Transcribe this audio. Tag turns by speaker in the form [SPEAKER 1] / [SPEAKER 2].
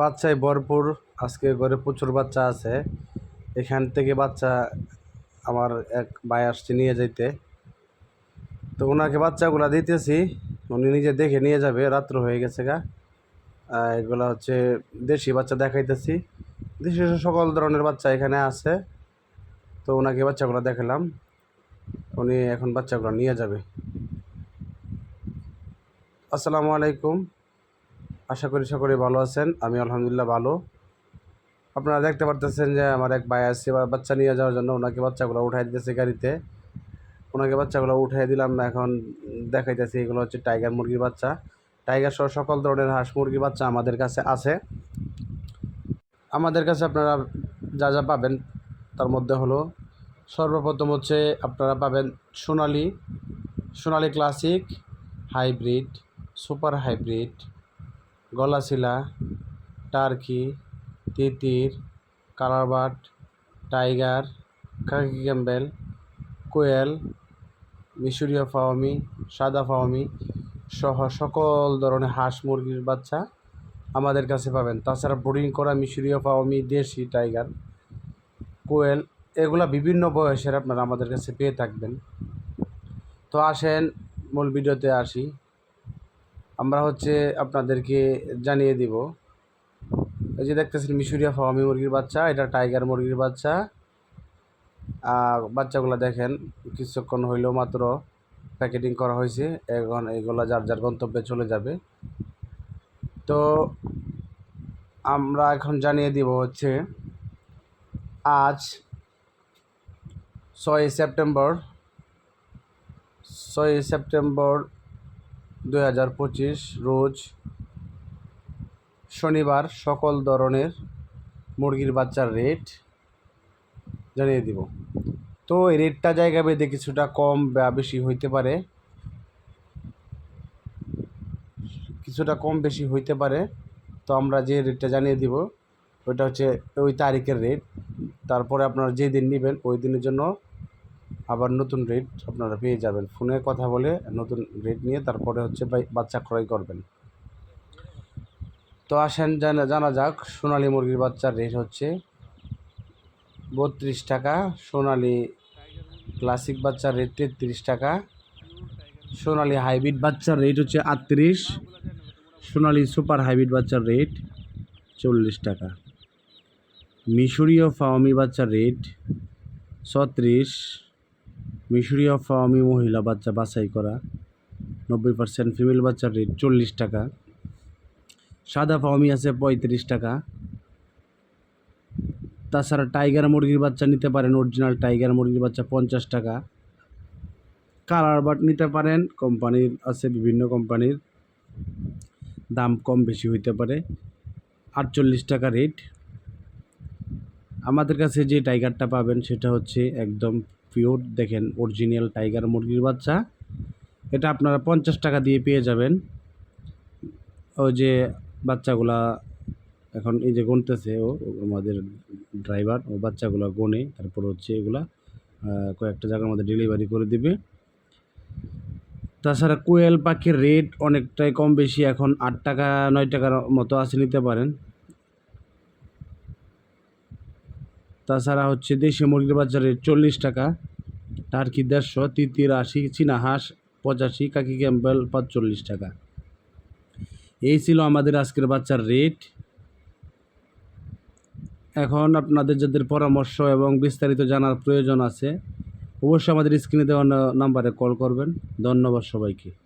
[SPEAKER 1] বাচ্চায় ভরপুর, আজকে ঘরে প্রচুর বাচ্চা আছে। এখান থেকে বাচ্চা আমার এক ভাই আসছে নিয়ে যাইতে। তো ওনাকে বাচ্চাগুলো দিতেছি, উনি নিজে দেখে নিয়ে যাবে, রাত্র হয়ে গেছে গা। এগুলো হচ্ছে দেশি বাচ্চা দেখাইতেছি। দেশি সকল ধরনের বাচ্চা এখানে আছে, তো ওনাকে বাচ্চাগুলো দেখালাম। উনি এখন বাচ্চাগুলো নিয়ে যাবে। আসসালামু আলাইকুম। আশা করি সকলে ভালো আছেন। আমি আলহামদুলিল্লাহ ভালো। আপনারা দেখতে পারতেছেন যে আমার এক ভাই আসছে বাচ্চা নিয়ে যাওয়ার জন্য ওনাকে বাচ্চাগুলো উঠাই দিতেছে গাড়িতে। ওনাকে বাচ্চাগুলো উঠাই দিলাম, এখন দেখাইতেছি এগুলো হচ্ছে টাইগার মুরগির বাচ্চা। টাইগার সহ সকল ধরনের হাঁস মুরগির বাচ্চা আমাদের কাছে আছে। আমাদের কাছে আপনারা যা যা পাবেন তার মধ্যে হলো, সর্বপ্রথম হচ্ছে আপনারা পাবেন Sonali Sonali classic hybrid super hybrid গলাশিলা, turkey, তিতির, কালারবাট, টাইগার খাকি ক্যাম্বেল, কোয়েল, মিশরীয় ফাওয়ামি, সাদা ফাওয়ামি সহ সকল ধরনের হাঁস, মুরগির বাচ্চা আমাদের কাছে পাবেন। তাছাড়া ব্রিডিং করা মিশরীয় ফাওয়ামি, দেশি টাইগার, কোয়েল, এগুলা বিভিন্ন বয়সের আপনারা আমাদের কাছে পেয়ে থাকবেন। তো আসেন, মূল ভিডিওতে আসি। আমরা হচ্ছে আপনাদেরকে জানিয়ে দিব। এই যে দেখতেছেন মিশরীয় ফাওয়ামি মুরগির বাচ্চা, এটা টাইগার মুরগির বাচ্চা। আর বাচ্চাগুলো দেখেন, কিছুক্ষণ হইলেও মাত্র প্যাকেটিং করা হয়েছে, এখন এগুলো যার যার গন্তব্যে চলে যাবে। তো আমরা এখন জানিয়ে দিব হচ্ছে, আজ ছয় সেপ্টেম্বর ছয় সেপ্টেম্বর দু হাজার পঁচিশ রোজ শনিবার সকল ধরনের মুরগির বাচ্চার রেট জানিয়ে দিব। তো এই রেটটা জায়গা ভেদে কিছুটা কম বা বেশি হইতে পারে। কিছুটা কম বেশি হইতে পারে। তো আমরা যে রেটটা জানিয়ে দিব, ওইটা হচ্ছে ওই তারিখের রেট তারপরে আপনারা যে দিন নেবেন, ওই দিনের জন্য আবার নতুন রেট আপনারা পেয়ে যাবেন। ফোনে কথা বলে নতুন রেট নিয়ে তারপরে হচ্ছে বাচ্চা ক্রয় করবেন। তো আসেন জানা জানা যাক, সোনালি মুরগির বাচ্চার রেট হচ্ছে বত্রিশ টাকা, সোনালি ক্লাসিক বাচ্চার রেট তেত্রিশ টাকা, সোনালি হাইব্রিড বাচ্চার রেট হচ্ছে আটত্রিশ, সোনালি সুপার হাইব্রিড বাচ্চার রেট চল্লিশ টাকা, মিশরীয় ফাওয়ামি বাচ্চার রেট ছত্রিশ মিশরীয় ফাওয়ামি মহিলা বাচ্চা বাছাই করা, নব্বই পার্সেন্ট ফিমেল বাচ্চার রেট চল্লিশ টাকা। সাদা ফাওয়ামি আছে পঁয়ত্রিশ টাকা। তাছাড়া টাইগার মুরগির বাচ্চা নিতে পারেন অরিজিনাল টাইগার মুরগির বাচ্চা পঞ্চাশ টাকা। কালার বাট নিতে পারেন, কোম্পানির আছে বিভিন্ন কোম্পানির। দাম কম বেশি হইতে পারে, আটচল্লিশ টাকা রেট আমাদের কাছে যে টাইগারটা পাবেন সেটা হচ্ছে একদম পিওর, দেখেন অরিজিনাল টাইগার মুরগির বাচ্চা। এটা আপনারা পঞ্চাশ টাকা দিয়ে পেয়ে যাবেন। ওই যে বাচ্চাগুলা এখন এই যে গুনতেছে ও আমাদের ড্রাইভার ও বাচ্চাগুলো গোনে, তারপর হচ্ছে এগুলা কয়েকটা জায়গার মধ্যে ডেলিভারি করে দিবে। তাছাড়া কোয়েল পাখির রেট অনেকটাই কম বেশি, এখন আট টাকা, নয় টাকার মতো আছে, নিতে পারেন। তাছাড়া হচ্ছে দেশি মুরগির রেট চল্লিশ টাকা, টার্কি দেড়শো, তিতির আশি, চীনা হাঁস পঁচাশি, কাকি ক্যাম্পেল পাঁচচল্লিশ টাকা। এই ছিল আমাদের আজকের বাচ্চার রেট। এখন আপনাদের যাদের পরামর্শ এবং বিস্তারিত জানার প্রয়োজন আছে, অবশ্যই আমাদের স্ক্রিনে দেওয়া নাম্বারে কল করবেন। ধন্যবাদ সবাইকে।